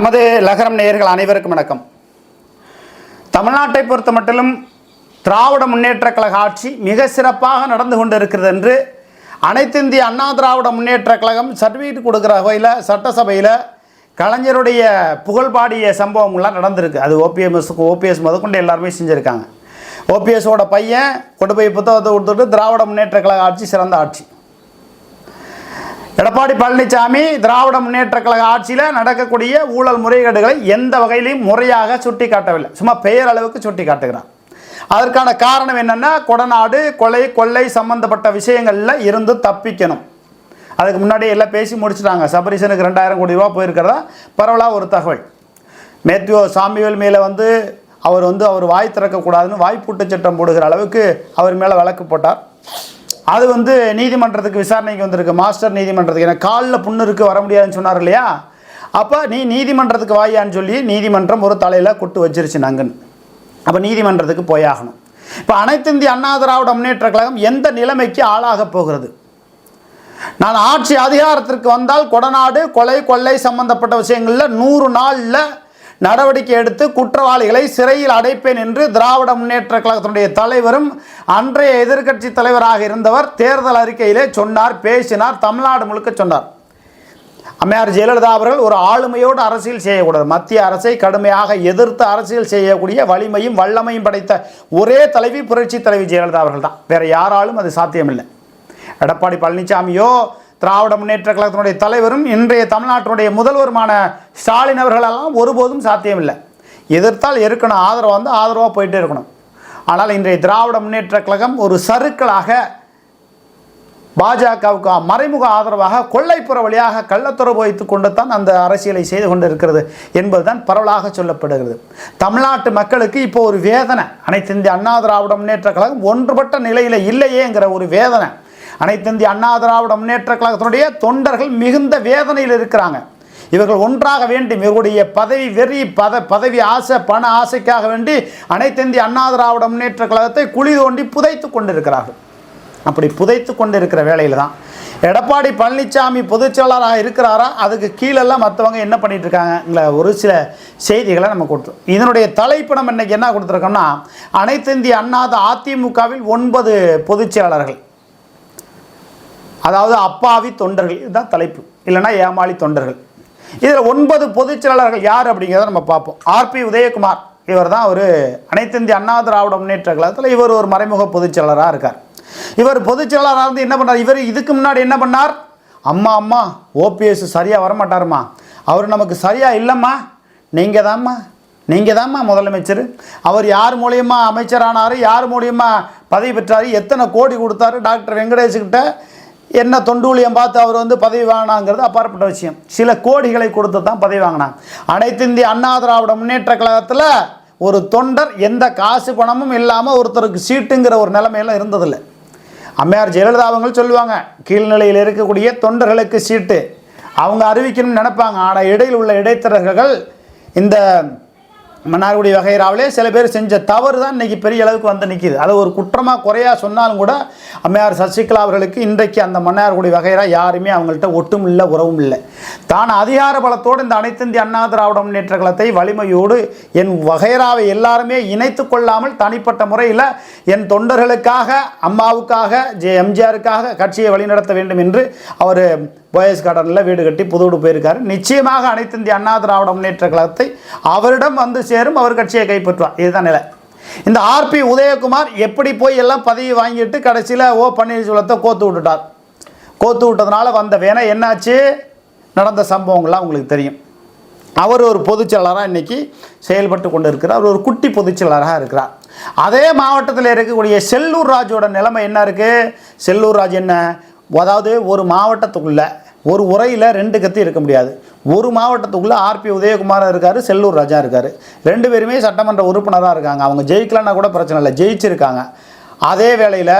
நமது லகரம் நேயர்கள் அனைவருக்கும் வணக்கம். தமிழ்நாட்டை பொறுத்த மட்டிலும் திராவிட முன்னேற்ற கழக ஆட்சி மிக சிறப்பாக நடந்து கொண்டிருக்கிறது என்று அனைத்து இந்திய அண்ணா திராவிட முன்னேற்ற கழகம் சர்டிஃபிகேட் கொடுக்குற வகையில் சட்டசபையில் கலைஞருடைய புகழ்பாடிய சம்பவங்கள்லாம் நடந்திருக்கு. அது ஓபிஎம்எஸ்க்கு ஓபிஎஸ் முதற்கொண்டு எல்லாருமே செஞ்சுருக்காங்க. ஓபிஎஸோட பையன் கொண்டு போய் புத்தகத்தை கொடுத்துட்டு திராவிட முன்னேற்ற கழக ஆட்சி சிறந்த ஆட்சி. எடப்பாடி பழனிசாமி திராவிட முன்னேற்ற கழக ஆட்சியில் நடக்கக்கூடிய ஊழல் முறைகேடுகளை எந்த வகையிலையும் முறையாக சுட்டி காட்டவில்லை சும்மா பெயர் அளவுக்கு சுட்டி காட்டுகிறான் அதற்கான காரணம் என்னென்னா கொடநாடு கொலை கொள்ளை சம்பந்தப்பட்ட விஷயங்களில் இருந்து தப்பிக்கணும். அதுக்கு முன்னாடி எல்லாம் பேசி முடிச்சுட்டாங்க. சபரிசனுக்கு ரெண்டாயிரம் கோடி ரூபா போயிருக்கிறதா? பரவலாக ஒரு தகவல். மேத்யூ சாமிவேல் மேலே வந்து அவர் வந்து அவர் வாய் திறக்கக்கூடாதுன்னு வாய்ப்பூட்டு சட்டம் போடுகிற அளவுக்கு அவர் மேலே வழக்கு போட்டார். அது வந்து நீதிமன்றத்துக்கு விசாரணைக்கு வந்திருக்கு. மாஸ்டர் நீதிமன்றத்துக்கு. ஏன்னா காலில் புண்ணுருக்கு வர முடியாதுன்னு சொன்னார் இல்லையா? அப்போ நீ நீதிமன்றத்துக்கு வாயான்னு சொல்லி நீதிமன்றம் ஒரு தலையில் கொட்டு வச்சிருச்சு நாங்கன்னு அப்போ நீதிமன்றத்துக்கு போயாகணும். இப்போ அனைத்து இந்திய அண்ணா திராவிட முன்னேற்ற கழகம் எந்த நிலைமைக்கு ஆளாக போகிறது? நான் ஆட்சி அதிகாரத்திற்கு வந்தால் கொடநாடு கொலை கொள்ளை சம்பந்தப்பட்ட விஷயங்களில் நூறு நாளில் நடவடிக்கை எடுத்து குற்றவாளிகளை சிறையில் அடைப்பேன் என்று திராவிட முன்னேற்ற கழகத்தினுடைய தலைவரும் அன்றைய எதிர்க்கட்சி தலைவராக இருந்தவர் தேர்தல் அறிக்கையிலே சொன்னார் பேசினார் தமிழ்நாடு முழுக்க சொன்னார். அம்மையார் ஜெயலலிதா அவர்கள் ஒரு ஆளுமையோடு அரசியல் செய்யக்கூடாது. மத்திய அரசை கடுமையாக எதிர்த்து அரசியல் செய்யக்கூடிய வலிமையும் வல்லமையும் படைத்த ஒரே தலைவி புரட்சி தலைவி ஜெயலலிதா அவர்கள் தான் வேற யாராலும் அது சாத்தியமில்லை. எடப்பாடி பழனிசாமியோ திராவிட முன்னேற்ற கழகத்தினுடைய தலைவரும் இன்றைய தமிழ்நாட்டினுடைய முதல்வருமான ஸ்டாலின் அவர்களெல்லாம் ஒருபோதும் சாத்தியமில்லை. எதிர்த்தால் இருக்கணும் ஆதரவு வந்து ஆதரவாக போயிட்டே இருக்கணும். ஆனால் இன்றைய திராவிட முன்னேற்ற கழகம் ஒரு சறுக்கலாக பாஜகவுக்கு மறைமுக ஆதரவாக கொள்ளைப்புற வழியாக கள்ளத்துறவு வைத்து கொண்டு தான் அந்த அரசியலை செய்து கொண்டிருக்கிறது என்பதுதான் பரவலாக சொல்லப்படுகிறது. தமிழ்நாட்டு மக்களுக்கு இப்போ ஒரு வேதனை. அனைத்து இந்திய அண்ணா திராவிட முன்னேற்ற கழகம் ஒன்றுபட்ட நிலையில் இல்லையேங்கிற ஒரு வேதனை. அனைத்து இந்திய அண்ணா திராவிட முன்னேற்ற கழகத்தினுடைய தொண்டர்கள் மிகுந்த வேதனையில் இருக்கிறாங்க. இவர்கள் ஒன்றாக வேண்டும் இவர்களுடைய பதவி வெறி பத பதவி ஆசை பண ஆசைக்காக வேண்டி அனைத்து இந்திய அண்ணா திராவிட முன்னேற்ற கழகத்தை குழி தோண்டி புதைத்து கொண்டிருக்கிறார்கள். அப்படி புதைத்து கொண்டிருக்கிற வேலையில் தான் எடப்பாடி பழனிசாமி பொதுச் செயலாளராக இருக்கிறாரா? அதுக்கு கீழெல்லாம் மற்றவங்க என்ன பண்ணிட்டு இருக்காங்கங்கிற ஒரு சில செய்திகளை நம்ம கொடுத்தோம் இதனுடைய தலைப்பு நம்ம இன்னைக்கு என்ன கொடுத்துருக்கோம்னா அனைத்து இந்திய அண்ணாத அதிமுகவில் ஒன்பது பொதுச் செயலாளர்கள் அதாவது அப்பாவி தொண்டர்கள் இதுதான் தலைப்பு. இல்லைன்னா ஏமாளி தொண்டர்கள். இதில் ஒன்பது பொதுச் செயலாளர்கள் யார் அப்படிங்கிறத நம்ம பார்ப்போம். ஆர்பி உதயகுமார் இவர் தான் ஒரு அனைத்து இந்திய அண்ணா திராவிட முன்னேற்ற கழகத்தில் இவர் ஒரு மறைமுக பொதுச் செயலராக இருக்கார். இவர் பொதுச் செயலாளராக இருந்து என்ன பண்ணார்? இவர் இதுக்கு முன்னாடி என்ன பண்ணார்? அம்மா அம்மா ஓபிஎஸ் சரியாக வரமாட்டாருமா? அவர் நமக்கு சரியாக இல்லைம்மா. நீங்கள் தாம்மா நீங்கள் தாம்மா முதலமைச்சர். அவர் யார் மூலியமாக அமைச்சரானார் யார் மூலியமாக பதவி பெற்றார் எத்தனை கோடி கொடுத்தாரு டாக்டர் வெங்கடேஷ்கிட்ட என்ன தொண்டூழியம் பார்த்து அவர் வந்து பதவி வாங்கினாங்கிறது அப்பாற்பட்ட விஷயம். சில கோடிகளை கொடுத்து தான் பதவி வாங்கினாங்க அனைத்து இந்திய அண்ணா திராவிட முன்னேற்ற கழகத்தில் ஒரு தொண்டர் எந்த காசு பணமும் இல்லாமல் ஒருத்தருக்கு சீட்டுங்கிற ஒரு நிலைமையெல்லாம் இருந்ததில்லை. அம்மையார் ஜெயலலிதா அவங்க சொல்லுவாங்க கீழ்நிலையில் இருக்கக்கூடிய தொண்டர்களுக்கு சீட்டு. அவங்க அறிவிக்கணும்னு நினைப்பாங்க. ஆனால் இடையில் உள்ள இடைத்தரகர்கள் இந்த மன்னார்குடி வகைராவிலே சில பேர் செஞ்ச தவறு தான் இன்றைக்கி பெரிய அளவுக்கு வந்து நிற்கிது அதை ஒரு குற்றமாக குறையா சொன்னாலும் கூட அம்மையார் சசிகலா அவர்களுக்கு இன்றைக்கு அந்த மன்னார்குடி வகைரா யாருமே அவங்கள்ட்ட ஒட்டும் இல்லை உறவும் இல்லை. தான் அதிகார பலத்தோடு இந்த அனைத்திந்திய அண்ணா திராவிட முன்னேற்ற கழகத்தை வலிமையோடு என் வகைராவை எல்லாருமே இணைத்து கொள்ளாமல் தனிப்பட்ட முறையில் என் தொண்டர்களுக்காக அம்மாவுக்காக ஜே எம்ஜிஆருக்காக கட்சியை வழிநடத்த வேண்டும் என்று அவர் போயஸ் கார்டனில் வீடு கட்டி புதுவிடு போயிருக்காரு. நிச்சயமாக அனைத்து இந்திய அண்ணா திராவிட முன்னேற்ற கழகத்தை அவரிடம் வந்து சேரும் அவர் கட்சியை கைப்பற்றுவார். இதுதான் நிலை. இந்த ஆர்பி உதயகுமார் எப்படி போய் எல்லாம் பதவி வாங்கிட்டு கடைசியில் ஓ பன்னீர்செல்வத்தை கோத்து விட்டுட்டார். கோத்து விட்டதுனால வந்த வேணா என்னாச்சு? நடந்த சம்பவங்கள்லாம் உங்களுக்கு தெரியும். அவர் ஒரு பொதுச்செயலராக இன்றைக்கி செயல்பட்டு கொண்டு இருக்கிறார் அவர் ஒரு குட்டி பொதுச்செயலராக இருக்கிறார். அதே மாவட்டத்தில் இருக்கக்கூடிய செல்லூர் ராஜோட நிலைமை என்ன இருக்குது செல்லூர் ராஜ் என்ன? அதாவது ஒரு மாவட்டத்துக்குள்ளே ஒரு உரையில் ரெண்டு கத்தி இருக்க முடியாது. ஒரு மாவட்டத்துக்குள்ளே ஆர்பி உதயகுமார் இருக்கார் செல்லூர் ராஜா இருக்கார். ரெண்டு பேருமே சட்டமன்ற உறுப்பினராக இருக்காங்க. அவங்க ஜெயிக்கலன்னா கூட பிரச்சனை இல்லை ஜெயிச்சிருக்காங்க. அதே வேளையில்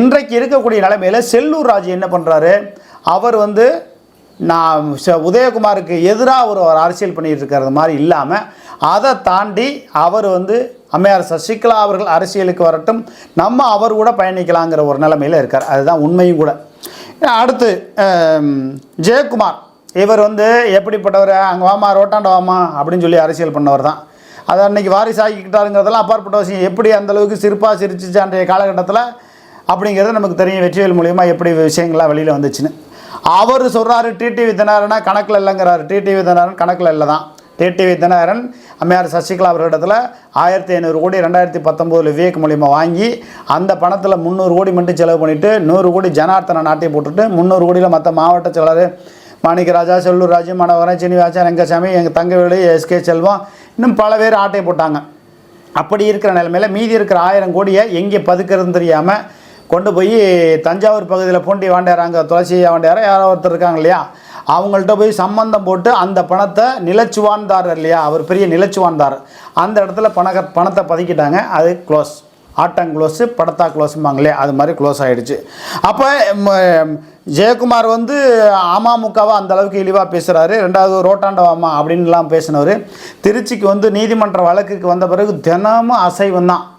இன்றைக்கு இருக்கக்கூடிய நிலைமையில் செல்லூர் ராஜு என்ன பண்ணுறாரு அவர் வந்து நான் உதயகுமாருக்கு எதிராக ஒரு அரசியல் பண்ணிட்டு இருக்கிறது மாதிரி இல்லாமல் அதை தாண்டி அவர் வந்து அம்மையார் சசிகலா அவர்கள் அரசியலுக்கு வரட்டும் நம்ம அவர் கூட பயணிக்கலாங்கிற ஒரு நிலைமையில் இருக்கார். அதுதான் உண்மையும் கூட. அடுத்து ஜெயக்குமார். இவர் வந்து எப்படிப்பட்டவர்? அங்கே வாமா ரோட்டாண்ட வாமா அப்படின்னு சொல்லி அரசியல் பண்ணவர் தான். அதை அன்னைக்கு வாரிசாக்கிக்கிட்டாருங்கிறதெல்லாம் அப்பாற்பட்ட விஷயம். எப்படி அந்த அளவுக்கு சிரிப்பாக சிரிச்சிச்சு அன்றைய காலகட்டத்தில்? அப்படிங்கிறது நமக்கு தெரியும். வெற்றிவேல் மூலியமாக எப்படி விஷயங்கள்லாம் வெளியில் வந்துச்சுன்னு. அவர் சொல்கிறாரு டிடிவி தினகரனா கணக்கில் இல்லைங்கிறாரு. டிடிவி தினகரன் கணக்கில் இல்லை தான் டிடிவி தினகரன் அம்மையார் சசிகலா அவர்களிடத்தில் ஆயிரத்தி ஐநூறு கோடி ரெண்டாயிரத்தி பத்தொம்போதில் விவேக் மூலியமா வாங்கி அந்த பணத்தில் முந்நூறு கோடி மட்டும் செலவு பண்ணிவிட்டு நூறு கோடி ஜனார்த்தனை நாட்டை போட்டுட்டு முந்நூறு கோடியில் மற்ற மாவட்ட செயலர் மாணிக்கராஜா செல்லூர் ராஜு மனோகரன் சீனிவாசன் ரங்கசாமி எங்கள் தங்கவேலு எஸ்கே செல்வம் இன்னும் பல பேர் ஆட்டை போட்டாங்க. அப்படி இருக்கிற நிலமையில் மீதி இருக்கிற ஆயிரம் கோடியை எங்கே பதுக்கிறதுன்னு தெரியாமல் கொண்டு போய் தஞ்சாவூர் பகுதியில் பூண்டி வாண்டியாராங்க துளசி வாண்டியாரா யாரோ ஒருத்தர் இருக்காங்க இல்லையா? அவங்கள்ட்ட போய் சம்பந்தம் போட்டு அந்த பணத்தை நிலச்சுவான்தார் இல்லையா? அவர் பெரிய நிலச்சுவான்தார் அந்த இடத்துல பணக பணத்தை பதுக்கிட்டாங்க. அது க்ளோஸ் ஆட்டம் க்ளோஸு படத்தா க்ளோஸும்பாங்களே அது மாதிரி க்ளோஸ் ஆகிடுச்சு அப்போ ஜெயக்குமார் வந்து அமமுகவை அந்த அளவுக்கு இழிவாக பேசுகிறாரு ரெண்டாவது ரோட்டாண்டவாமா அப்படின்லாம் பேசினவர். திருச்சிக்கு வந்து நீதிமன்ற வழக்குக்கு வந்த பிறகு தினமும் அசைவம் தான்.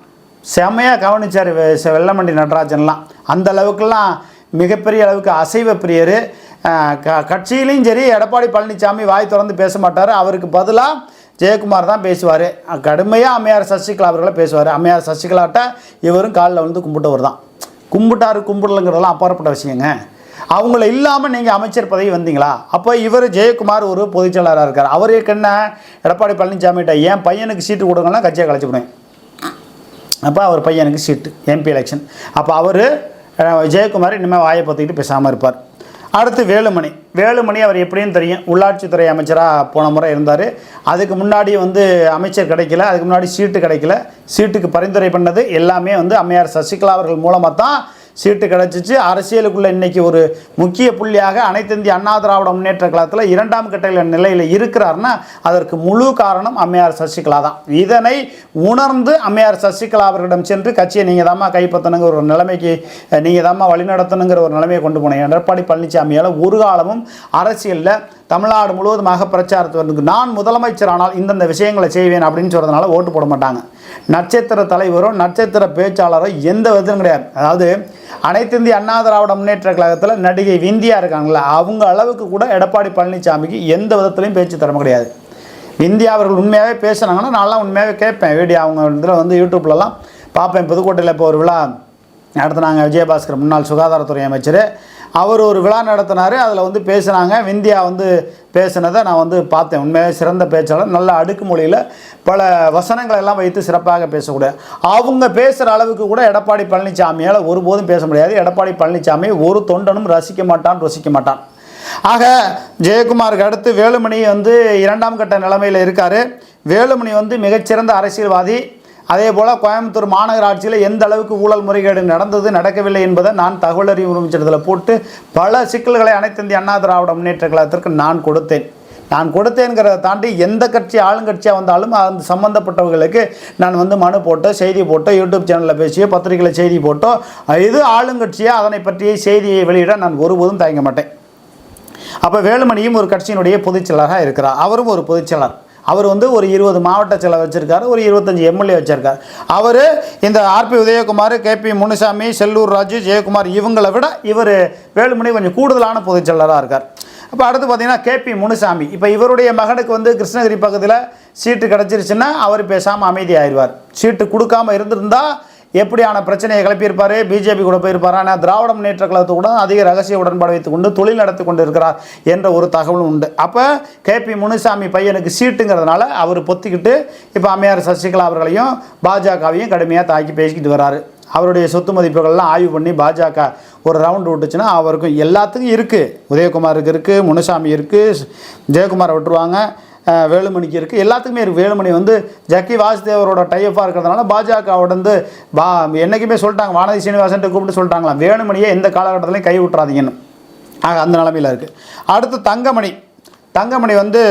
செமையாக கவனிச்சார் வெ- செ- வெள்ளமண்டி நடராஜன்லாம். அந்த மிகப்பெரிய அளவுக்கு அசைவ பிரியர். கட்சியிலையும் சரி எடப்பாடி பழனிசாமி வாய் திறந்து பேச மாட்டார். அவருக்கு பதிலாக ஜெயக்குமார் தான் பேசுவார். கடுமையாக அம்மையார் சசிகலா அவர்களை பேசுவார். அம்மையார் சசிகலாட்ட இவரும் காலில் வந்து கும்பிட்டவர் தான். கும்பிட்டாரு கும்பிடலங்கிறதெல்லாம் அப்பாற்பட்ட விஷயங்க. அவங்கள இல்லாமல் நீங்கள் அமைச்சர் பதவி வந்தீங்களா? அப்போ இவர் ஜெயக்குமார் ஒரு பொதுச்செயலாளராக இருக்கார். அவருக்கு என்ன எடப்பாடி பழனிசாமிகிட்ட என் பையனுக்கு சீட்டு கொடுங்கன்னா கட்சியை கலைச்சிவிடுவேன் அப்போ அவர் பையனுக்கு சீட்டு எம்பி எலெக்ஷன் அப்போ அவர் ஜெயக்குமார் இனிமேல் வாயை பற்றிக்கிட்டு பேசாமல் இருப்பார். அடுத்து வேலுமணி. வேலுமணி அவர் எப்படின்னு தெரியும்? உள்ளாட்சித்துறை அமைச்சராக போன முறை இருந்தார். அதுக்கு முன்னாடி வந்து அமைச்சர் கிடைக்கல. அதுக்கு முன்னாடி சீட்டு கிடைக்கல. சீட்டுக்கு பரிந்துரை பண்ணது எல்லாமே வந்து அம்மையார் சசிகலா அவர்கள் மூலமாக தான் சீட்டு கிடச்சிச்சு. அரசியலுக்குள்ள இன்னைக்கு ஒரு முக்கிய புள்ளியாக அனைத்து இந்திய அண்ணா திராவிட முன்னேற்ற கழகத்தில் இரண்டாம் கட்ட நிலையில் இருக்கிறாருன்னா அதற்கு முழு காரணம் அம்மையார் சசிகலா தான். இதனை உணர்ந்து அம்மையார் சசிகலா அவர்களிடம் சென்று கட்சியை நீங்கள் தாம்மா கைப்பற்றணுங்கிற ஒரு நிலைமைக்கு நீங்கள் தாம்மா வழிநடத்தணுங்கிற ஒரு நிலைமையை கொண்டு போனீங்க. எடப்பாடி பழனிசாமியால் ஒரு காலமும் அரசியலில் தமிழ்நாடு முழுவதுமாக பிரச்சாரத்து வந்து நான் முதலமைச்சரானால் இந்தந்த விஷயங்களை செய்வேன் அப்படின்னு சொல்கிறதுனால ஓட்டு போட மாட்டாங்க. நட்சத்திர தலைவரோ நட்சத்திர பேச்சாளரோ எந்த விதத்திலும் கிடையாது. அதாவது அனைத்து இந்திய அண்ணா திராவிட முன்னேற்ற கழகத்தில் நடிகை விந்தியா இருக்காங்களா அவங்க அளவுக்கு கூட எடப்பாடி பழனிசாமிக்கு எந்த விதத்துலையும் பேச்சு திறமை கிடையாது. விந்தியா அவர்கள் உண்மையாகவே பேசுனாங்கன்னா நான்லாம் உண்மையாகவே கேட்பேன். வீடியோ அவங்க இதில் வந்து யூடியூப்லலாம் பார்ப்பேன். புதுக்கோட்டையில் இப்போ ஒரு விழா நடத்துனாங்க. விஜயபாஸ்கர் முன்னாள் சுகாதாரத்துறை அமைச்சர். அவர் ஒரு விழா நடத்தினார் அதில் வந்து பேசுனாங்க. விந்தியா வந்து பேசினதை நான் வந்து பார்த்தேன். உண்மையாக சிறந்த பேச்சாளர். நல்ல அடுக்கு மொழியில் பல வசனங்களை எல்லாம் வைத்து சிறப்பாக பேசக்கூடிய. அவங்க பேசுகிற அளவுக்கு கூட எடப்பாடி பழனிசாமியால் ஒருபோதும் பேச முடியாது. எடப்பாடி பழனிசாமி ஒரு தொண்டனும் ரசிக்க மாட்டான் ருசிக்க மாட்டான். ஆக ஜெயக்குமாருக்கு அடுத்து வேலுமணி வந்து இரண்டாம் கட்ட நிலைமையில் இருக்கார். வேலுமணி வந்து மிகச்சிறந்த அரசியல்வாதி. அதே போல் கோயம்புத்தூர் மாநகராட்சியில் எந்த அளவுக்கு ஊழல் முறைகேடு நடந்தது நடக்கவில்லை என்பதை நான் தகவல் அறிவு உரிமைச்சட்டத்தில் போட்டு பல சிக்கல்களை அனைத்து இந்திய அண்ணா திராவிட முன்னேற்ற கழகத்திற்கு நான் கொடுத்தேன். நான் கொடுத்தேங்கிறத தாண்டி எந்த கட்சி ஆளுங்கட்சியாக வந்தாலும் அந்த சம்மந்தப்பட்டவர்களுக்கு நான் வந்து மனு போட்டோ செய்தி போட்டோ யூடியூப் சேனலில் பேசியோ பத்திரிகையில் செய்தி போட்டோ இது ஆளுங்கட்சியாக அதனை பற்றிய செய்தியை வெளியிட நான் ஒருபோதும் தயங்க மாட்டேன். அப்போ வேலுமணியும் ஒரு கட்சியினுடைய பொதுச்செயலராக இருக்கிறார். அவரும் ஒரு பொதுச்செயலர் அவர் வந்து ஒரு இருபது மாவட்ட செலவு வச்சுருக்காரு ஒரு இருபத்தஞ்சி எம்எல்ஏ வச்சுருக்காரு. அவர் இந்த R B Udhayakumar K P Munusamy Sellur Raju Jayakumar இவங்களை விட இவர் வேலுமணி கொஞ்சம் கூடுதலான பொதுச்செயலராக இருக்கார். அப்போ அடுத்து பார்த்தீங்கன்னா கேபி முனுசாமி. இப்போ இவருடைய மகனுக்கு வந்து கிருஷ்ணகிரி பக்கத்தில் சீட்டு கிடச்சிருச்சுன்னா அவர் பேசாமல் அமைதியாகிடுவார் சீட்டு கொடுக்காம இருந்திருந்தால் எப்படியான பிரச்சனையை கிளப்பியிருப்பார்? பிஜேபி கூட போயிருப்பார்? ஆனால் திராவிட முன்னேற்ற கழகத்துடன் கூட அதிக ரகசிய உடன்பாடு வைத்துக் கொண்டு தொழில் நடத்தி கொண்டு இருக்கிறார் என்ற ஒரு தகவலும் உண்டு. அப்போ கேபி முனுசாமி பையனுக்கு சீட்டுங்கிறதுனால அவர் பொத்திக்கிட்டு இப்போ அம்மையார் சசிகலா அவர்களையும் பாஜகவையும் கடுமையாக தாக்கி பேசிக்கிட்டு வராரு. அவருடைய சொத்து மதிப்புகள்லாம் ஆய்வு பண்ணி பாஜக ஒரு ரவுண்டு விட்டுச்சுன்னா அவருக்கும் எல்லாத்துக்கும் இருக்குது உதயகுமாருக்கு இருக்குது முனுசாமி இருக்குது ஜெயக்குமாரை விட்டுருவாங்க. வேலுமணிக்கு இருக்குது எல்லாத்துக்குமே இருக்குது வேலுமணி வந்து ஜக்கி வாசுதேவரோட டைப்பாக இருக்கிறதுனால பாஜகவோட வந்து பா என்றைக்குமே சொல்லிட்டாங்க வானதி சீனிவாசன்ட்டு கூப்பிட்டு சொல்லிட்டாங்களாம். வேலுமணியை எந்த காலகட்டத்திலையும் கை விட்டுறாதீங்கன்னு ஆக அந்த நிலமையில் இருக்குது அடுத்து தங்கமணி. தங்கமணி வந்து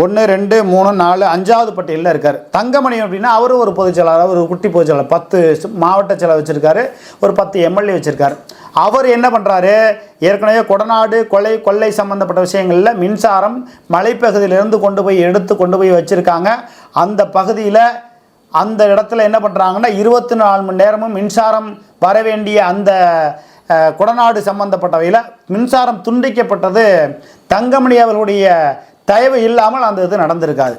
ஒன்று ரெண்டு மூணு நாலு அஞ்சாவது பட்டியலில் இருக்கார். தங்கமணி அப்படின்னா அவரும் ஒரு பொதுச்செயலாளர் ஒரு குட்டி பொதுச்செயலாளர் பத்து மாவட்ட செயலர் வச்சுருக்காரு. ஒரு பத்து எம்எல்ஏ வச்சுருக்காரு. அவர் என்ன பண்ணுறாரு ஏற்கனவே கொடநாடு கொலை கொள்ளை சம்மந்தப்பட்ட விஷயங்களில் மின்சாரம் மலைப்பகுதியிலிருந்து கொண்டு போய் எடுத்து கொண்டு போய் வச்சுருக்காங்க. அந்த பகுதியில் அந்த இடத்துல என்ன பண்ணுறாங்கன்னா இருபத்தி நாலு மணி நேரமும் மின்சாரம் வர வேண்டிய அந்த கொடநாடு சம்பந்தப்பட்டவையில் மின்சாரம் துண்டிக்கப்பட்டது தங்கமணி அவர்களுடைய தயவு இல்லாமல் அந்த இது நடந்திருக்காது.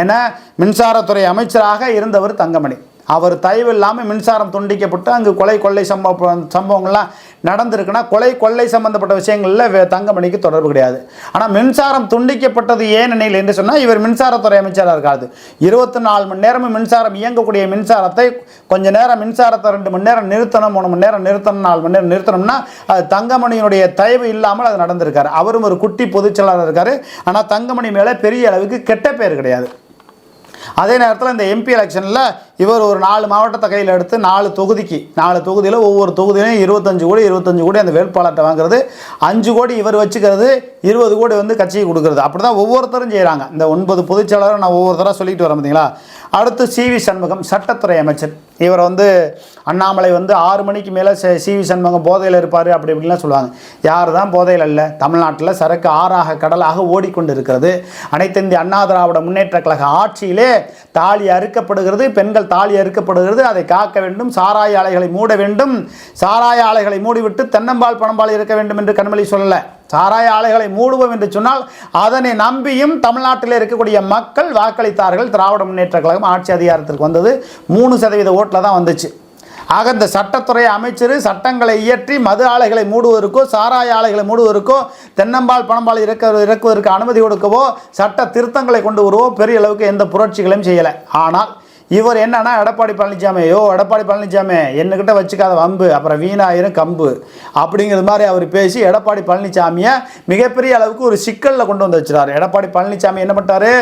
ஏன்னா மின்சாரத்துறை அமைச்சராக இருந்தவர் தங்கமணி. அவர் தயவு இல்லாமல் மின்சாரம் துண்டிக்கப்பட்டு அங்கு கொலை கொள்ளை சம்பவ சம்பவங்கள்லாம் நடந்திருக்குன்னா கொலை கொள்ளை சம்பந்தப்பட்ட விஷயங்களில் வே- தங்கமணிக்கு தொடர்பு கிடையாது. ஆனால் மின்சாரம் துண்டிக்கப்பட்டது ஏன் நிலையில் என்று சொன்னால் இவர் மின்சாரத்துறை அமைச்சராக இருக்காது. இருபத்தி நாலு மணி நேரமும் மின்சாரம் இயங்கக்கூடிய மின்சாரத்தை கொஞ்ச நேரம் மின்சாரத்தை ரெண்டு மணி நேரம் நிறுத்தணும் மூணு மணி நேரம் நிறுத்தணும் நாலு மணி நேரம் நிறுத்தணும்னா அது தங்கமணியினுடைய தயவு இல்லாமல் அது நடந்திருக்காரு. அவரும் ஒரு குட்டி பொதுச்செயலாளர் இருக்காரு. ஆனால் தங்கமணி மேலே பெரிய அளவுக்கு கெட்ட பேர் கிடையாது. அதே நேரத்தில் இந்த எம்பி எலெக்ஷனில் இவர் ஒரு நாலு மாவட்டத்தை கையில் எடுத்து நாலு தொகுதிக்கு நாலு தொகுதியில் ஒவ்வொரு தொகுதியிலையும் இருபத்தஞ்சு கோடி இருபத்தஞ்சு கோடி அந்த வேட்பாளர்கிட்ட வாங்குறது. அஞ்சு கோடி இவர் வச்சுக்கிறது இருபது கோடி வந்து கட்சிக்கு கொடுக்குறது. அப்படி தான் ஒவ்வொருத்தரும் செய்கிறாங்க இந்த ஒன்பது பொதுச்செயலாளர் நான் ஒவ்வொருத்தராக சொல்லிட்டு வரேன் பார்த்தீங்களா அடுத்து சி வி சண்முகம் சட்டத்துறை அமைச்சர். இவர் வந்து அண்ணாமலை வந்து ஆறு மணிக்கு மேலே சிவி சண்முகம் போதையில் இருப்பார் அப்படி இப்படிலாம் சொல்லுவாங்க. யார் தான் போதையில் இல்லை தமிழ்நாட்டில் சரக்கு ஆறாக கடலாக ஓடிக்கொண்டு இருக்கிறது அனைத்து இந்திய அண்ணா திராவிட முன்னேற்ற கழக ஆட்சியிலே தாலி அறுக்கப்படுகிறது பெண்கள் தாலி அறுக்கப்படுகிறது. அதை காக்க வேண்டும் சாராய ஆலைகளை மூட வேண்டும். சாராய ஆலைகளை மூடிவிட்டு தென்னம்பால் பணம்பால் இருக்க வேண்டும் என்று கண்மொழி சொல்லலை. சாராய ஆலைகளை மூடுவோம் என்று சொன்னால் அதனை நம்பியும் தமிழ்நாட்டில் இருக்கக்கூடிய மக்கள் வாக்களித்தார்கள். திராவிட முன்னேற்ற கழகம் ஆட்சி அதிகாரத்திற்கு வந்தது. மூணு சதவீத ஓட்டில் தான் வந்துச்சு. ஆக இந்த சட்டத்துறை அமைச்சர் சட்டங்களை இயற்றி மது ஆலைகளை மூடுவதற்கோ சாராய ஆலைகளை மூடுவதற்கோ தென்னம்பால் பணம்பால் இறக்க இறக்குவதற்கு அனுமதி கொடுக்கவோ சட்ட திருத்தங்களை கொண்டு வருவோ பெரிய அளவுக்கு எந்த புரட்சிகளையும் செய்யலை. ஆனால் இவர் என்னன்னா எடப்பாடி பழனிசாமி ஐயோ எடப்பாடி பழனிசாமி என்னக்கிட்ட வச்சுக்காத வம்பு அப்புறம் வீணாயிரம் கம்பு அப்படிங்கிற மாதிரி அவர் பேசி எடப்பாடி பழனிசாமியை மிகப்பெரிய அளவுக்கு ஒரு சிக்கலில் கொண்டு வந்து வச்சுறாரு. எடப்பாடி பழனிசாமி என்ன பண்ணிட்டாரு?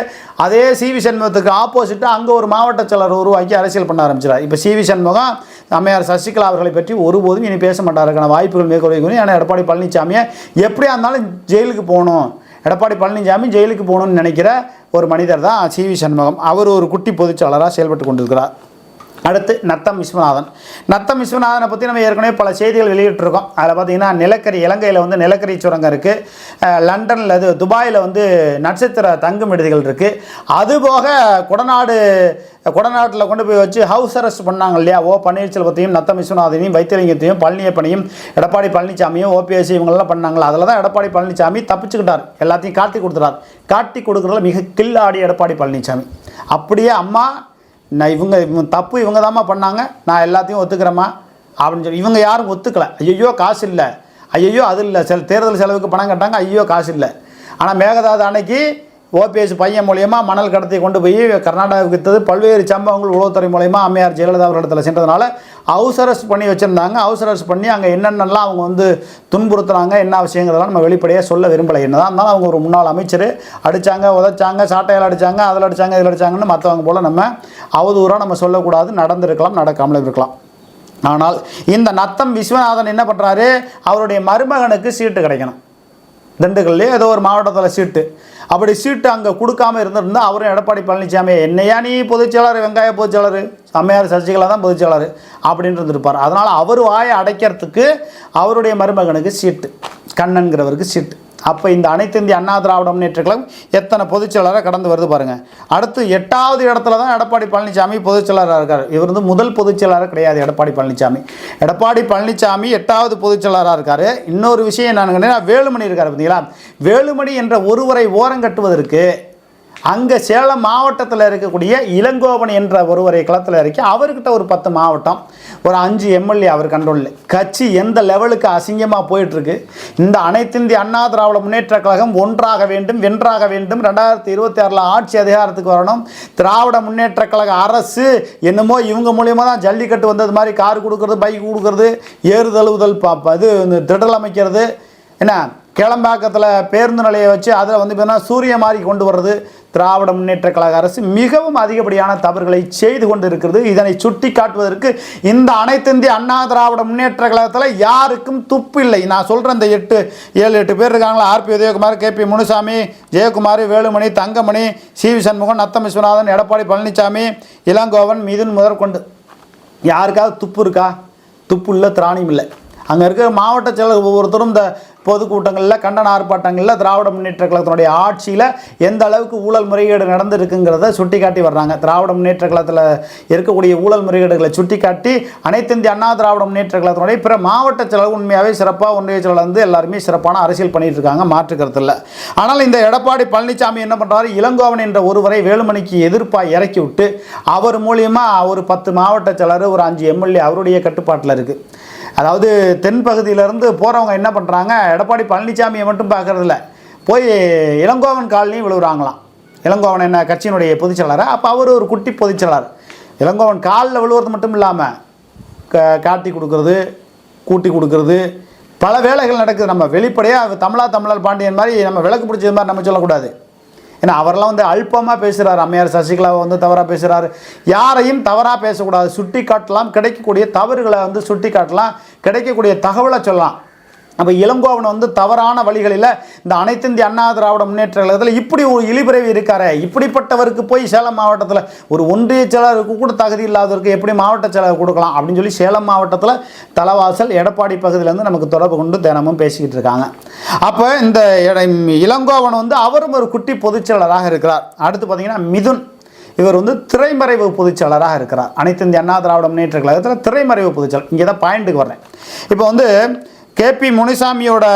அதே சிவி சண்முகத்துக்கு ஆப்போசிட்டாக அங்கே ஒரு மாவட்ட செயலர் உருவாக்கி அரசியல் பண்ண ஆரம்பிச்சிடார் இப்போ சிவி சண்முகம் அம்மையார் சசிகலா அவர்களை பற்றி ஒருபோதும் இனி பேச மாட்டாருக்கான வாய்ப்புகள் மிக குறைவு ஆனால் எடப்பாடி பழனிசாமியை எப்படியா இருந்தாலும் ஜெயிலுக்கு போகணும். எடப்பாடி பழனிசாமி ஜெயிலுக்கு போகணும்னு நினைக்கிற ஒரு மனிதர் தான் சிவி சண்முகம். அவர் ஒரு குட்டி பொதுச்சாளராக செயல்பட்டு கொண்டிருக்கிறார். அடுத்து நத்தம் விஸ்வநாதன். நத்தம் விஸ்வநாதனை பற்றி நம்ம ஏற்கனவே பல செய்திகள் வெளியிட்டிருக்கோம். அதில் பார்த்தீங்கன்னா நிலக்கரி இலங்கையில் வந்து நிலக்கரி சுரங்கம் இருக்குது லண்டனில் அது துபாயில் வந்து நட்சத்திர தங்கும் விடுதிகள் இருக்குது அதுபோக கொடநாடு கொடநாட்டில் கொண்டு போய் வச்சு ஹவுஸ் அரெஸ்ட் பண்ணாங்க இல்லையா? ஓ பன்னீர்செல்வத்தையும் நத்தம் விஸ்வநாதனையும் வைத்தியலிங்கத்தையும் பழனியப்பனையும் எடப்பாடி பழனிசாமியும் ஓபிஎஸ் இவங்களெல்லாம் பண்ணாங்களா? அதில் தான் எடப்பாடி பழனிசாமி தப்பிச்சுக்கிட்டார். எல்லாத்தையும் காட்டி கொடுத்துட்டார். காட்டி கொடுக்குறதுல மிக கில்லாடி எடப்பாடி பழனிசாமி அப்படியே அம்மா நான் இவங்க இவங்க தப்பு இவங்க தாம்மா பண்ணாங்க. நான் எல்லாத்தையும் ஒத்துக்கிறேம்மா. அப்படின்னு சொல்லி இவங்க யாரும் ஒத்துக்கலை. ஐயோ காசு இல்லை. ஐயோ அது இல்லை. சில தேர்தல் செலவுக்கு பணம் கட்டாங்க. ஐயோ காசு இல்லை. ஆனால் மேகதாது அன்னைக்கு ஓபிஎஸ் பையன் மூலியமாக மணல் கடத்தி கொண்டு போய் கர்நாடகாவுக்கு வித்தது. பல்வேறு சம்பவங்கள் உளவுத்துறை மூலயமா அம்மையார் ஜெயலலிதா அவர்களிடத்தில் சென்றதுனால ஹவுஸ் அரெஸ்ட் பண்ணி வச்சுருந்தாங்க. ஹவுஸ் அரெஸ்ட் பண்ணி அங்கே என்னென்னலாம் அவங்க வந்து துன்புறுத்துறாங்க என்ன விஷயங்கிறதெல்லாம் நம்ம வெளிப்படையாக சொல்ல விரும்பலை என்னதான் இருந்தாலும் அவங்க ஒரு முன்னாள் அமைச்சர். அடித்தாங்க உதைச்சாங்க சாட்டையால் அடித்தாங்க அதில் அடித்தாங்க இதில் அடித்தாங்கன்னு மற்றவங்க போல் நம்ம அவதூறாக நம்ம சொல்லக்கூடாது. நடந்திருக்கலாம் நடக்காமல் இருக்கலாம். ஆனால் இந்த நத்தம் விஸ்வநாதன் என்ன பண்ணுறாரு அவருடைய மருமகனுக்கு சீட்டு கிடைக்கணும். திண்டுக்கல்லையே ஏதோ ஒரு மாவட்டத்தில் சீட்டு. அப்படி சீட்டு அங்கே கொடுக்காம இருந்திருந்தா அவரும் எடப்பாடி பழனிசாமி என்னையா நீ பொதுச்செயலாளர் வெங்காய பொதுச்செயலாளர்? சம்மையார் சசிகலா தான் பொதுச்செயலாளர். அப்படின்னு இருந்திருப்பார். அதனால் அவர் வாயை அடைக்கிறதுக்கு அவருடைய மருமகனுக்கு சீட்டு கண்ணன்கிறவருக்கு சீட்டு. அப்போ இந்த அனைத்து இந்திய அண்ணா திராவிட முன்னேற்ற கழகம் எத்தனை பொதுச்செயலராக கடந்து வருது பாருங்கள் அடுத்து எட்டாவது இடத்துல தான் எடப்பாடி பழனிசாமி பொதுச்செயலராக இருக்கார். இவர் வந்து முதல் பொதுச்செயலராக கிடையாது எடப்பாடி பழனிசாமி. எடப்பாடி பழனிசாமி எட்டாவது பொதுச்செயலராக இருக்கார். இன்னொரு விஷயம் என்னன்னு வேலுமணி இருக்கார் பார்த்தீங்களா வேலுமணி என்ற ஒருவரை ஓரங்கட்டுவதற்கு அங்கே சேலம் மாவட்டத்தில் இருக்கக்கூடிய இளங்கோவன் என்ற ஒருவரை களத்தில் இறக்கி அவர்கிட்ட ஒரு பத்து மாவட்டம் ஒரு அஞ்சு எம்எல்ஏ அவர் கண்ட்ரோலில் கட்சி எந்த லெவலுக்கு அசிங்கமாக போயிட்டுருக்கு? இந்த அனைத்திந்திய அண்ணா திராவிட முன்னேற்ற கழகம் ஒன்றாக வேண்டும் வென்றாக வேண்டும். ரெண்டாயிரத்தி இருபத்தி ஆறில் ஆட்சி அதிகாரத்துக்கு வரணும். திராவிட முன்னேற்ற கழக அரசு என்னமோ இவங்க மூலியமாக தான் ஜல்லிக்கட்டு வந்தது மாதிரி கார் கொடுக்கறது பைக் கொடுக்கறது ஏறுதழுவுதல் பா இது இந்த திடல் அமைக்கிறது. என்ன? கிளம்பாக்கத்தில் பேருந்து நிலையை வச்சு அதில் வந்து பார்த்தீங்கன்னா சூரிய மாதிரி கொண்டு வர்றது திராவிட முன்னேற்ற கழக அரசு மிகவும் அதிகப்படியான தவறுகளை செய்து கொண்டு இருக்கிறது இதனை சுட்டி காட்டுவதற்கு இந்த அனைத்திந்திய அண்ணா திராவிட முன்னேற்ற கழகத்தில் யாருக்கும் துப்பு இல்லை. நான் சொல்கிறேன் இந்த எட்டு ஏழு எட்டு பேர் இருக்காங்களா? R B Udhayakumar K P Munusamy Jayakumar Velumani Thangamani C V Shanmugan Natham Viswanathan Edappadi Palaniswami Elangovan Mithun முதற்கொண்டு. யாருக்காவது துப்பு இருக்கா? துப்பு இல்லை திராணியும் இல்லை. அங்கே இருக்கிற மாவட்ட செயலர் ஒவ்வொருத்தரும் இந்த பொதுக்கூட்டங்களில் கண்டன ஆர்ப்பாட்டங்களில் திராவிட முன்னேற்ற கழகத்தினுடைய ஆட்சியில் எந்த அளவுக்கு ஊழல் முறைகேடு நடந்திருக்குங்கிறத சுட்டி காட்டி வர்றாங்க. திராவிட முன்னேற்ற கழகத்தில் இருக்கக்கூடிய ஊழல் முறைகேடுகளை சுட்டிக்காட்டி அனைத்து இந்திய அண்ணா திராவிட முன்னேற்ற கழகத்தினுடைய பிற மாவட்ட செலவு உண்மையாகவே சிறப்பாக ஒன்றிய செயலர் வந்து எல்லாருமே சிறப்பான அரசியல் பண்ணிட்டு இருக்காங்க மாற்று இல்லை ஆனால் இந்த எடப்பாடி பழனிசாமி என்ன பண்ணுறாரு இளங்கோவன் என்ற ஒருவரை வேலுமணிக்கு எதிர்ப்பாக இறக்கி விட்டு அவர் மூலியமாக ஒரு பத்து மாவட்ட செயலர் ஒரு அஞ்சு எம்எல்ஏ அவருடைய கட்டுப்பாட்டில் இருக்குது அதாவது தென் பகுதியிலேருந்து போகிறவங்க என்ன பண்ணுறாங்க எடப்பாடி பழனிசாமியை மட்டும் பார்க்கறதில்ல போய் இளங்கோவன் காலனியும் விழுவுறாங்களாம். இளங்கோவன் என்ன கட்சியினுடைய பொதுச்செயலாளர் அப்போ அவர் ஒரு குட்டி பொதுச்செயலாளர் இளங்கோவன் காலில் விழுவுறது மட்டும் இல்லாமல் க காட்டி கொடுக்குறது கூட்டி கொடுக்குறது பல வேலைகள் நடக்குது. நம்ம வெளிப்படையாக தமிழா தமிழர் பாண்டியன் மாதிரி நம்ம விளக்கு பிடிச்சது மாதிரி நம்ம சொல்லக்கூடாது. ஏன்னா அவரெல்லாம் வந்து அல்பமாக பேசுகிறார் அம்மையார் சசிகலாவை வந்து தவறாக பேசுகிறாரு யாரையும் தவறாக பேசக்கூடாது. சுட்டி காட்டலாம் கிடைக்கக்கூடிய தவறுகளை வந்து சுட்டி காட்டலாம் கிடைக்கக்கூடிய தகவலை சொல்லலாம். அப்போ இளங்கோவன் வந்து தவறான வழிகளில் இந்த அனைத்து இந்திய அண்ணா திராவிட முன்னேற்ற கழகத்தில் இப்படி ஒரு இழிபிறவி இருக்கார். இப்படிப்பட்டவருக்கு போய் சேலம் மாவட்டத்தில் ஒரு ஒன்றிய செயலருக்கு கூட தகுதி இல்லாதவருக்கு எப்படி மாவட்ட செயலர் கொடுக்கலாம் அப்படின்னு சொல்லி சேலம் மாவட்டத்தில் தலைவாசல் எடப்பாடி பகுதியிலேருந்து நமக்கு தொடர்பு கொண்டு தினமும் பேசிக்கிட்டு இருக்காங்க. அப்போ இந்த இளங்கோவன் வந்து அவரும் ஒரு குட்டி பொதுச்செயலராக இருக்கிறார். அடுத்து பார்த்தீங்கன்னா மிதுன். இவர் வந்து திரைமறைவு பொதுச்செயலராக இருக்கிறார். அனைத்து இந்திய அண்ணா திராவிட முன்னேற்ற கழகத்தில் திரைமறைவு பொதுச்செயலர் இங்கே தான் பாயிண்ட்டுக்கு வர்றேன். இப்போ வந்து கேபி முனிசாமியோட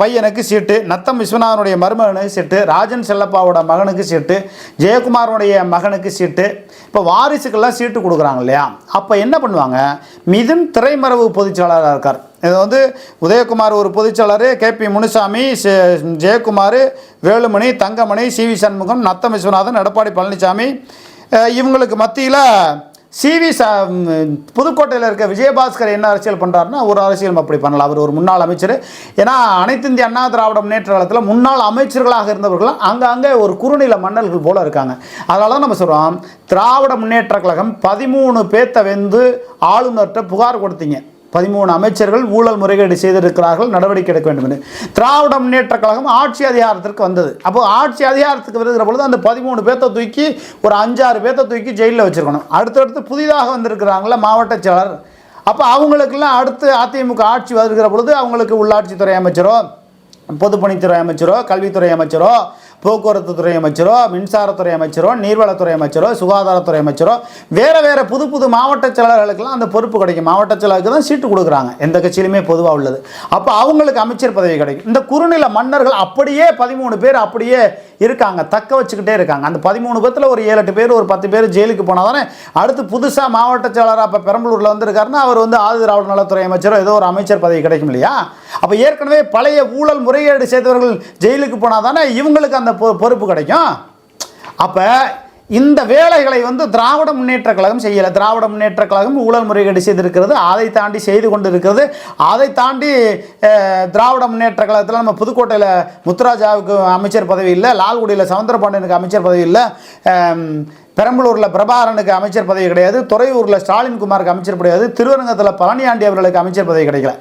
பையனுக்கு சீட்டு நத்தம் விஸ்வநாதனுடைய மருமகனுக்கு சீட்டு ராஜன் செல்லப்பாவோட மகனுக்கு சீட்டு ஜெயக்குமாரனுடைய மகனுக்கு சீட்டு இப்போ வாரிசுக்கெல்லாம் சீட்டு கொடுக்குறாங்க இல்லையா? அப்போ என்ன பண்ணுவாங்க? மிதுன் திரைமறைவு பொதுச்செயலாளராக இருக்கார். இது வந்து உதயகுமார் ஒரு பொதுச்செயலர் K P Munusamy Jayakumar Velumani Thangamani C V Shanmugam Natham Viswanathan Edappadi Palaniswami இவங்களுக்கு மத்தியில் சிவி ச புதுக்கோட்டையில் இருக்க விஜயபாஸ்கர் என்ன அரசியல் பண்ணுறாருன்னா ஒரு அரசியல் அப்படி பண்ணலாம் அவர் ஒரு முன்னாள் அமைச்சர். ஏன்னா அனைத்து இந்திய அண்ணா திராவிட முன்னேற்ற காலத்தில் முன்னாள் அமைச்சர்களாக இருந்தவர்கள் அங்கங்கே ஒரு குறுநில மன்னர்கள் போல் இருக்காங்க. அதனால தான் நம்ம சொல்கிறோம் திராவிட முன்னேற்ற கழகம் பதிமூணு பேத்த வெந்து ஆளுநர்கிட்ட புகார் கொடுத்தீங்க. பதிமூணு அமைச்சர்கள் ஊழல் முறைகேடு செய்திருக்கிறார்கள் நடவடிக்கை எடுக்க வேண்டும் என்று. திராவிட முன்னேற்ற கழகம் ஆட்சி அதிகாரத்திற்கு வந்தது. அப்போ ஆட்சி அதிகாரத்துக்கு வருகிற பொழுது அந்த பதிமூணு பேத்தை தூக்கி ஒரு அஞ்சாறு பேத்தை தூக்கி ஜெயிலில் வச்சிருக்கணும். அடுத்தடுத்து புதிதாக வந்திருக்கிறாங்கள மாவட்ட செயலர். அப்போ அவங்களுக்கெல்லாம் அடுத்து அதிமுக ஆட்சி வருகிற பொழுது அவங்களுக்கு உள்ளாட்சித்துறை அமைச்சரோ பொதுப்பணித்துறை அமைச்சரோ கல்வித்துறை அமைச்சரோ போக்குவரத்து துறை அமைச்சரோ மின்சாரத்துறை அமைச்சரோ நீர்வளத்துறை அமைச்சரோ சுகாதாரத்துறை அமைச்சரோ வேறு வேறு புது புது மாவட்ட செயலாளர்களுக்கெல்லாம் அந்த பொறுப்பு கிடைக்கும். மாவட்ட செயலாளருக்கு தான் சீட்டு கொடுக்குறாங்க. எந்த கட்சியிலுமே பொதுவாக உள்ளது. அப்போ அவங்களுக்கு அமைச்சர் பதவி கிடைக்கும். இந்த குறுநில மன்னர்கள் அப்படியே பதிமூணு பேர் அப்படியே இருக்காங்க. தக்க வச்சுக்கிட்டே இருக்காங்க. அந்த பதிமூணு பேத்தில் ஒரு ஏழு எட்டு பேர் ஒரு பத்து பேர் ஜெயிலுக்கு போனால் தானே அடுத்து புதுசாக மாவட்ட செயலாளராக இப்போ பெரம்பலூரில் வந்திருக்காருன்னா அவர் வந்து ஆதி திராவிட நலத்துறை அமைச்சரோ ஏதோ ஒரு அமைச்சர் பதவி கிடைக்கும் இல்லையா? அப்போ ஏற்கனவே பழைய ஊழல் முறைகேடு செய்தவர்கள் ஜெயிலுக்கு போனால் தானே இவங்களுக்கு அந்த பொ- பொறுப்பு கிடைக்கும். அப்போ இந்த வேலைகளை வந்து திராவிட முன்னேற்ற கழகம் செய்யலை. திராவிட முன்னேற்ற கழகம் ஊழல் முறைகேடு செய்திருக்கிறது அதை தாண்டி செய்து கொண்டு இருக்கிறது அதை தாண்டி திராவிட முன்னேற்ற கழகத்தில் நம்ம புதுக்கோட்டையில் முத்துராஜாவுக்கு அமைச்சர் பதவி இல்லை லால்குடியில் சவுந்தரபாண்டியனுக்கு அமைச்சர் பதவி இல்லை பெரம்பலூரில் பிரபாகரனுக்கு அமைச்சர் பதவி கிடையாது துறையூரில் ஸ்டாலின் குமாருக்கு அமைச்சர் கிடையாது திருவரங்கத்தில் பழனியாண்டி அவர்களுக்கு அமைச்சர் பதவி கிடைக்கல.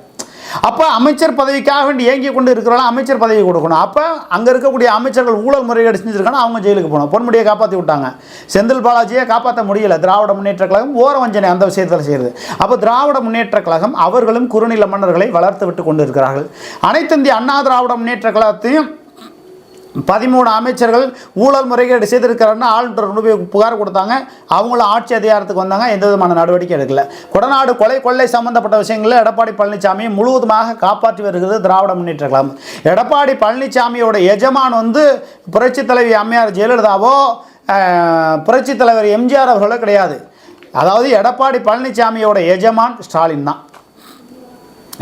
அப்போ அமைச்சர் பதவிக்காக வேண்டி ஏங்கி கொண்டு இருக்கிறவங்க அமைச்சர் பதவி கொடுக்கணும். அப்போ அங்கே இருக்கக்கூடிய அமைச்சர்கள் ஊழல் முறைகேடு செஞ்சுருக்காங்க அவங்க ஜெயிலுக்கு போகணும். பொன்முடியை காப்பாற்றி விட்டாங்க. செந்தில் பாலாஜியை காப்பாற்ற முடியல. திராவிட முன்னேற்ற கழகம் ஓர வஞ்சனை அந்த விஷயத்தில் செய்யுது. அப்போ திராவிட முன்னேற்ற கழகம் அவர்களும் குறுநில மன்னர்களை வளர்த்து விட்டு கொண்டு இருக்கிறார்கள் அனைத்து இந்திய அண்ணா திராவிட முன்னேற்ற கழகத்தையும் பதிமூணு அமைச்சர்கள் ஊழல் முறைகேடு செய்திருக்கிறாருன்னு ஆளுநர் கொண்டு போய் புகார் கொடுத்தாங்க. அவங்களும் ஆட்சி அதிகாரத்துக்கு வந்தாங்க. எந்த விதமான நடவடிக்கை எடுக்கல. கொடநாடு கொலை கொள்ளை சம்பந்தப்பட்ட விஷயங்களில் எடப்பாடி பழனிசாமி முழுவதுமாக காப்பாற்றி வருகிறது திராவிட முன்னேற்ற கழகம். எடப்பாடி பழனிசாமியோட எஜமான் வந்து புரட்சி தலைவி அம்மையார் ஜெயலலிதாவோ புரட்சி புரட்சித் தலைவர் எம்ஜிஆர் அவர்களோ கிடையாது. அதாவது எடப்பாடி பழனிசாமியோட எஜமான் ஸ்டாலின் தான்.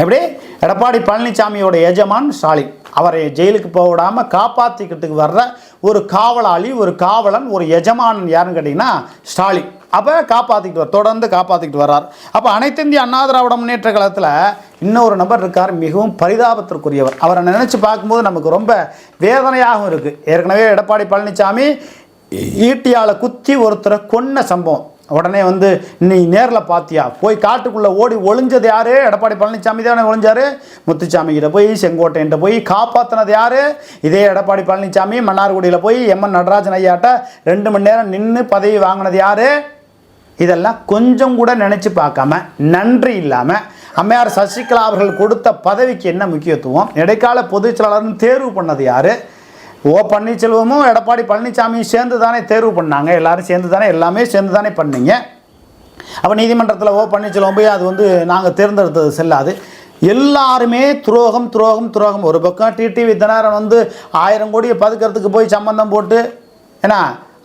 எப்படி? எடப்பாடி பழனிசாமியோட எஜமான் ஸ்டாலின். அவரை ஜெயிலுக்கு போக விடாமல் காப்பாற்றிக்கிட்டு வர்ற ஒரு காவலாளி ஒரு காவலன் ஒரு எஜமானன் யாருன்னு கேட்டிங்கன்னா ஸ்டாலின். அப்போ காப்பாற்றிக்கிட்டு வர தொடர்ந்து காப்பாற்றிக்கிட்டு வர்றார். அப்போ அனைத்து இந்திய அண்ணா திராவிட முன்னேற்ற காலத்தில் இன்னொரு நபர் இருக்கார் மிகவும் பரிதாபத்திற்குரியவர். அவரை நினச்சி பார்க்கும்போது நமக்கு ரொம்ப வேதனையாகவும் இருக்குது ஏற்கனவே எடப்பாடி பழனிசாமி ஈட்டியால் குத்தி ஒருத்தரை கொன்ன சம்பவம். உடனே வந்து நீ நேரில் பார்த்தியா போய் காட்டுக்குள்ளே ஓடி ஒளிஞ்சது யாரு? எடப்பாடி பழனிசாமி தானே ஒளிஞ்சாரு? முத்துச்சாமி கிட்ட போய் செங்கோட்டையன்ட்ட போய் காப்பாற்றினது யாரு? இதே எடப்பாடி பழனிசாமி மன்னார்குடியில் போய் எம்என் நடராஜன் ஐயாட்ட ரெண்டு மணி நேரம் நின்று பதவி வாங்கினது யாரு? இதெல்லாம் கொஞ்சம் கூட நினச்சி பார்க்காம நன்றி இல்லாமல் அம்மையார் சசிகலா அவர்கள் கொடுத்த பதவிக்கு என்ன முக்கியத்துவம்? இடைக்கால பொதுச் செயலாளர்னு தேர்வு பண்ணது யார்? ஓ பன்னீர்செல்வமும் எடப்பாடி பழனிசாமியும் சேர்ந்து தானே தேர்வு பண்ணாங்க? எல்லாரும் சேர்ந்து தானே எல்லாமே சேர்ந்து தானே பண்ணீங்க? அப்போ நீதிமன்றத்தில் ஓ பன்னீர்செல்வம் போய் அது வந்து நாங்கள் தேர்ந்தெடுத்தது செல்லாது. எல்லாருமே துரோகம் துரோகம் துரோகம். ஒரு பக்கம் டிடிவி தினகரன் வந்து ஆயிரம் கோடியை பதுக்கிறதுக்கு போய் சம்மந்தம் போட்டு ஏன்னா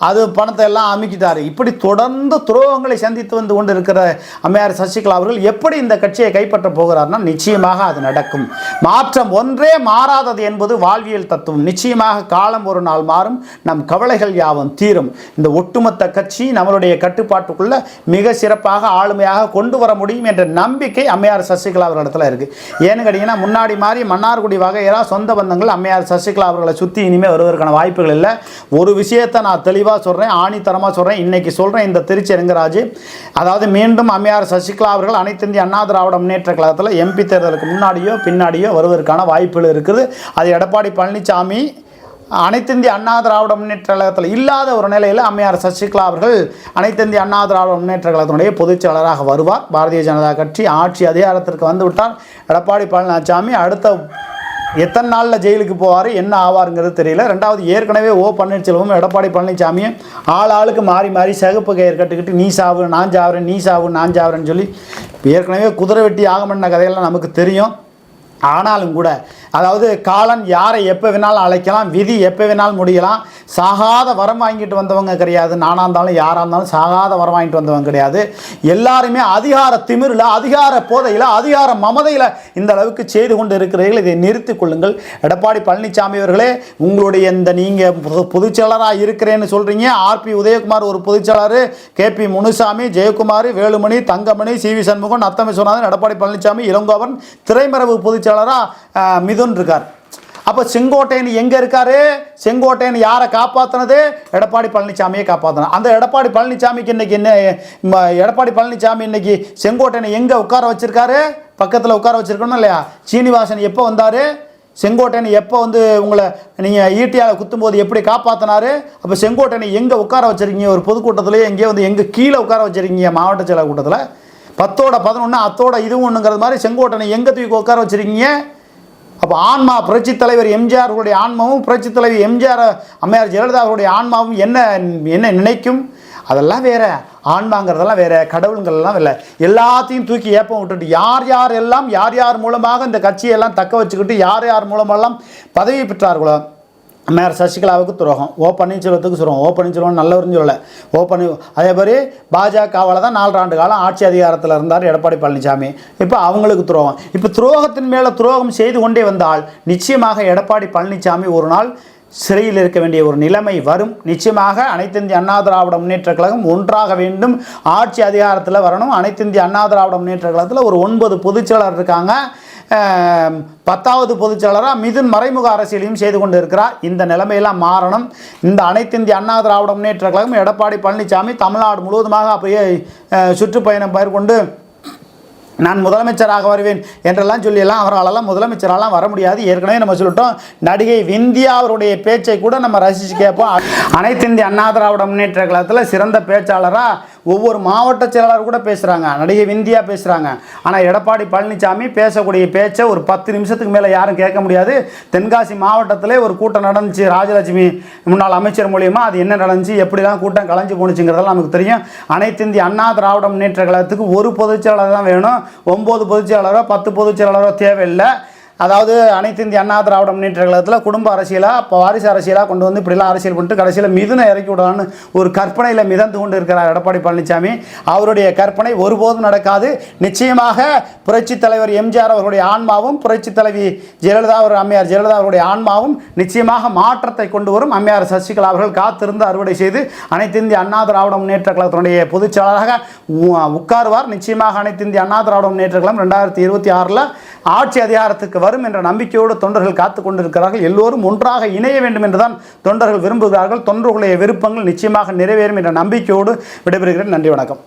அது பணத்தை எல்லாம் அமைக்கிட்டார். இப்படி தொடர்ந்து துரோகங்களை சந்தித்து வந்து கொண்டு இருக்கிற அம்மையார் சசிகலா அவர்கள் எப்படி இந்த கட்சியை கைப்பற்ற போகிறார்னா நிச்சயமாக அது நடக்கும். மாற்றம் ஒன்றே மாறாதது என்பது வாழ்வியல் தத்துவம். நிச்சயமாக காலம் ஒரு நாள் மாறும். நம் கவலைகள் யாவும் தீரும். இந்த ஒட்டுமொத்த கட்சி நம்மளுடைய கட்டுப்பாட்டுக்குள்ள மிக சிறப்பாக ஆளுமையாக கொண்டு வர முடியும் என்ற நம்பிக்கை அம்மையார் சசிகலா அவர்களிடத்தில் இருக்குது ஏன்னு கேட்டீங்கன்னா முன்னாடி மாதிரி மன்னார்குடி வகையெல்லாம் சொந்த பந்தங்கள் அம்மையார் சசிகலா அவர்களை சுற்றி இனிமேல் வருவதற்கான வாய்ப்புகள் இல்லை. ஒரு விஷயத்தை நான் தெளிவாக சொல்கிறேன் ஆணித்தரமாக சொல்கிறேன் இன்னைக்கு சொல்கிறேன் இந்த திருச்சி ரங்கராஜ். அதாவது மீண்டும் அம்மையார் சசிகலா அவர்கள் அனைத்து இந்திய அண்ணா திராவிட முன்னேற்ற கழகத்தில் எம்பி தேர்தலுக்கு முன்னாடியோ பின்னாடியோ வருவதற்கான வாய்ப்புகள் இருக்குது. அது எடப்பாடி பழனிசாமி அனைத்து இந்திய அண்ணா திராவிட முன்னேற்ற கழகத்தில் இல்லாத ஒரு நிலையில் அம்மையார் சசிகலா அவர்கள் அனைத்து இந்திய அண்ணா திராவிட முன்னேற்ற கழகத்தினுடைய பொதுச்செயலராக வருவார். பாரதிய ஜனதா கட்சி ஆட்சி அதிகாரத்திற்கு வந்துவிட்டார். எடப்பாடி பழனிசாமி அடுத்த எத்தனை நாளில் ஜெயிலுக்கு போவார் என்ன ஆவாருங்கிறது தெரியல. ரெண்டாவது ஏற்கனவே ஓ பன்னீர்செல்வம் எடப்பாடி பழனிசாமியும் ஆள் ஆளுக்கு மாறி மாறி சிகப்பு கயிறு கட்டுக்கிட்டு நீ சாவு நான் சாவுறேன் நீ சாவு நான் சாவுறேன்னு சொல்லி ஏற்கனவே குதிரை வெட்டி ஆகமன்ன கதையெல்லாம் நமக்கு தெரியும். ஆனாலும் கூட அதாவது காலன் யாரை எப்போ வேணாலும் அழைக்கலாம் விதி எப்போ வேணாலும் முடியலாம். சாகாத வரம் வாங்கிட்டு வந்தவங்க கிடையாது. நானாக இருந்தாலும் யாராக இருந்தாலும் சாகாத வரம் வாங்கிட்டு வந்தவங்க கிடையாது. எல்லாருமே அதிகார திமிரில் அதிகார போதையில் அதிகார மமதையில் இந்த அளவுக்கு செய்து கொண்டு இருக்கிறீர்கள். இதை நிறுத்திக் கொள்ளுங்கள். எடப்பாடி பழனிசாமி அவர்களே உங்களுடைய இந்த நீங்கள் பொதுச்செயலராக இருக்கிறேன்னு சொல்கிறீங்க ஆர்பி உதயகுமார் ஒரு பொதுச்செயலாளர் K P Munusamy Jayakumar Velumani Thangamani C V Shanmugan Natham சொன்னாதன் Edappadi Palaniswami Elangovan திரைமரபு பொதுச்செயலராக மிது மிதுன் இருக்கார் அப்போ செங்கோட்டையன் எங்கே இருக்காரு? செங்கோட்டையன் யாரை காப்பாற்றினது எடப்பாடி பழனிசாமியை காப்பாற்றினோம் அந்த எடப்பாடி பழனிசாமிக்கு இன்றைக்கி என்ன எடப்பாடி பழனிசாமி இன்றைக்கி செங்கோட்டையனை எங்கே உட்கார வச்சிருக்காரு? பக்கத்தில் உட்கார வச்சுருக்கணும் இல்லையா? சீனிவாசன் எப்போ வந்தார்? செங்கோட்டையன் எப்போ வந்து உங்களை நீங்கள் ஈட்டியால் குத்தும்போது எப்படி காப்பாற்றினாரு அப்போ செங்கோட்டையனை எங்கே உட்கார வச்சுருக்கீங்க? ஒரு பொதுக்கூட்டத்திலேயே எங்கேயோ வந்து எங்கே கீழே உட்கார வச்சிருக்கீங்க? மாவட்ட செயலர் கூட்டத்தில் பத்தோட பதினொன்று அத்தோட இதுவும் ஒன்றுங்கிறது மாதிரி செங்கோட்டனை எங்கே தூக்கி உட்கார வச்சிருக்கீங்க? அப்போ ஆன்மா புரட்சித் தலைவர் எம்ஜிஆர் அவருடைய ஆன்மாவும் புரட்சித் தலைவர் எம்ஜிஆர் அம்மையார் ஜெயலலிதா அவருடைய ஆன்மாவும் என்ன என்ன நினைக்கும்? அதெல்லாம் வேற. ஆன்மாங்கிறதெல்லாம் வேற. கடவுளுங்கிறதெல்லாம் இல்லை எல்லாத்தையும் தூக்கி ஏப்பம் விட்டுட்டு யார் யார் எல்லாம் யார் யார் மூலமாக இந்த கட்சியெல்லாம் தக்க வச்சுக்கிட்டு யார் யார் மூலமெல்லாம் பதவி பெற்றார்களோ அம்மையார் சசிகலாவுக்கு துரோகம். ஓ பன்னீர்செல்வத்துக்கு சுரம் ஓ பன்னீர்செல்வம் நல்லவர்னு சொல்லலை. ஓ பன்னீர் அதே மாதிரி பாஜகவால் தான் நாலு ஆண்டு காலம் ஆட்சி அதிகாரத்தில் இருந்தார் எடப்பாடி பழனிசாமி. இப்போ அவங்களுக்கு துரோகம். இப்போ துரோகத்தின் மேலே துரோகம் செய்து கொண்டே வந்தால் நிச்சயமாக எடப்பாடி பழனிசாமி ஒரு நாள் சிறையில் இருக்க வேண்டிய ஒரு நிலைமை வரும். நிச்சயமாக அனைத்து இந்திய அண்ணா திராவிட முன்னேற்ற கழகம் ஒன்றாக வேண்டும். ஆட்சி அதிகாரத்தில் வரணும். அனைத்து இந்திய அண்ணா திராவிட முன்னேற்ற கழகத்தில் ஒரு ஒன்பது பொதுச்செயலர் இருக்காங்க. பத்தாவது பொதுச்செயலராக மிதுன் மறைமுக அரசியலையும் செய்து கொண்டு இருக்கிறார் இந்த நிலைமையெல்லாம் மாறணும். இந்த அனைத்து இந்திய அண்ணா திராவிட முன்னேற்ற கழகம் எடப்பாடி பழனிசாமி தமிழ்நாடு முழுவதுமாக அப்படியே சுற்றுப்பயணம் மேற்கொண்டு நான் முதலமைச்சராக வருவேன் என்றெல்லாம் சொல்லியெல்லாம் அவராலெல்லாம் முதலமைச்சராலாம் வர முடியாது ஏற்கனவே நம்ம சொல்லிட்டோம் நடிகை விந்தியா அவருடைய பேச்சை கூட நம்ம ரசித்து கேட்போம் அனைத்து இந்திய அண்ணா திராவிட முன்னேற்ற கழகத்தில் சிறந்த பேச்சாளராக ஒவ்வொரு மாவட்ட செயலாளர் கூட பேசுகிறாங்க நடிகை விந்தியா பேசுகிறாங்க ஆனால் எடப்பாடி பழனிசாமி பேசக்கூடிய பேச்சை ஒரு பத்து நிமிஷத்துக்கு மேலே யாரும் கேட்க முடியாது. தென்காசி மாவட்டத்திலே ஒரு கூட்டம் நடந்துச்சு ராஜலட்சுமி முன்னாள் அமைச்சர் மூலியமாக அது என்ன நடந்துச்சு எப்படிலாம் கூட்டம் கலைஞ்சு போணுச்சுங்கிறதெல்லாம் நமக்கு தெரியும். அனைத்து இந்திய அண்ணா திராவிட முன்னேற்ற கழகத்துக்கு ஒரு பொதுச்செயலாளர் தான் வேணும். ஒம்பது பொதுச்செயலாளரோ பத்து பொதுச் செயலாளரோ தேவையில்லை. அதாவது அனைத்து இந்திய அண்ணா திராவிட முன்னேற்ற கழகத்தில் குடும்ப அரசியலாக இப்போ வாரிசு அரசியலாக கொண்டு வந்து இப்படிலாம் அரசியல் பண்ணிட்டு கடைசியில் மிதுனை இறக்கி விடலான்னு ஒரு கற்பனையில் மிதந்து கொண்டு இருக்கிறார் எடப்பாடி பழனிசாமி அவருடைய கற்பனை ஒருபோதும் நடக்காது. நிச்சயமாக புரட்சித் தலைவர் எம்ஜிஆர் அவருடைய ஆன்மாவும் புரட்சித் தலைவி ஜெயலலிதா அவர் அம்மையார் ஜெயலலிதா அவருடைய ஆன்மாவும் நிச்சயமாக மாற்றத்தை கொண்டு வரும். அம்மையார் சசிகலா அவர்கள் காத்திருந்து அறுவடை செய்து அனைத்து இந்திய அண்ணா திராவிட முன்னேற்ற கழகத்தினுடைய பொதுச் செயலாளராக உட்காருவார். நிச்சயமாக அனைத்து இந்திய அண்ணா திராவிட முன்னேற்ற கழகம் ரெண்டாயிரத்தி இருபத்தி ஆறில் ஆட்சி அதிகாரத்துக்கு வரும் என்ற நம்பிக்கையோடு தொண்டர்கள் காத்து கொண்டிருக்கிறார்கள். எல்லோரும் ஒன்றாக இணைய வேண்டும் என்றுதான் தொண்டர்கள் விரும்புகிறார்கள். தொண்டர்களுடைய விருப்பங்கள் நிச்சயமாக நிறைவேறும் என்ற நம்பிக்கையோடு விடைபெறுகிறேன். நன்றி வணக்கம்.